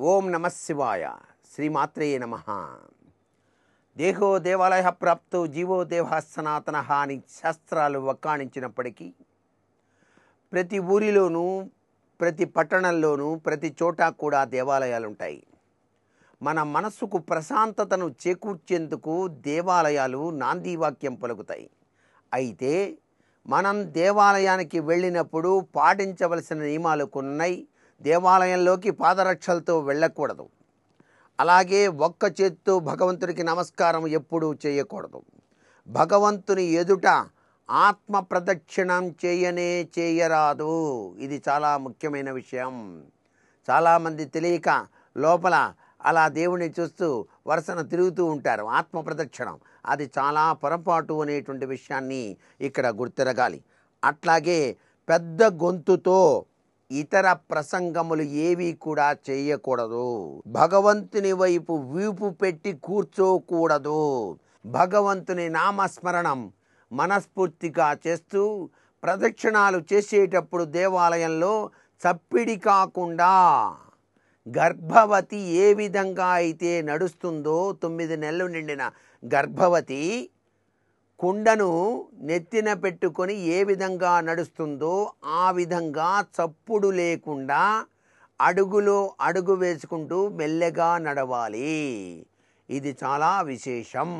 ఓం నమ శివాయ. శ్రీమాత్రే నమ. దేహో దేవాలయ ప్రాప్తో జీవో దేవ సనాతన అని శాస్త్రాలు వక్కాణించినప్పటికీ ప్రతి ఊరిలోనూ ప్రతి పట్టణంలోనూ ప్రతి చోట కూడా దేవాలయాలు ఉంటాయి మన మనస్సుకు ప్రశాంతతను చేకూర్చేందుకు దేవాలయాలు నాందీవాక్యం పలుకుతాయి. అయితే మనం దేవాలయానికి వెళ్ళినప్పుడు పాటించవలసిన నియమాలు ఉన్నాయి దేవాలయంలోకి పాదరక్షలతో వెళ్ళకూడదు. అలాగే ఒక్క చేత్తో భగవంతుడికి నమస్కారం ఎప్పుడూ చేయకూడదు. భగవంతుని ఎదుట ఆత్మ ప్రదక్షిణం చేయనే చేయరాదు. ఇది చాలా ముఖ్యమైన విషయం. చాలామంది తెలియక లోపల అలా దేవుని చూస్తూ వరుసన తిరుగుతూ ఉంటారు. ఆత్మ ప్రదక్షిణం. అది చాలా పొరపాటు అనేటువంటి విషయాన్ని ఇక్కడ గుర్తిరగాలి. అట్లాగే పెద్ద గొంతుతో ఇతర ప్రసంగములు ఏవి కూడా చేయకూడదు. భగవంతుని వైపు వీపు పెట్టి కూర్చోకూడదు. భగవంతుని నామస్మరణం మనస్ఫూర్తిగా చేస్తూ ప్రదక్షిణాలు చేసేటప్పుడు దేవాలయంలో చప్పిడి కాకుండా గర్భవతి ఏ విధంగా అయితే నడుస్తుందో తొమ్మిది నెలలు నిండిన గర్భవతి కుండను నెత్తిన పెట్టుకొని ఏ విధంగా నడుస్తుందో ఆ విధంగా చప్పుడు లేకుండా అడుగులో అడుగు వేసుకుంటూ మెల్లగా నడవాలి. ఇది చాలా విశేషం.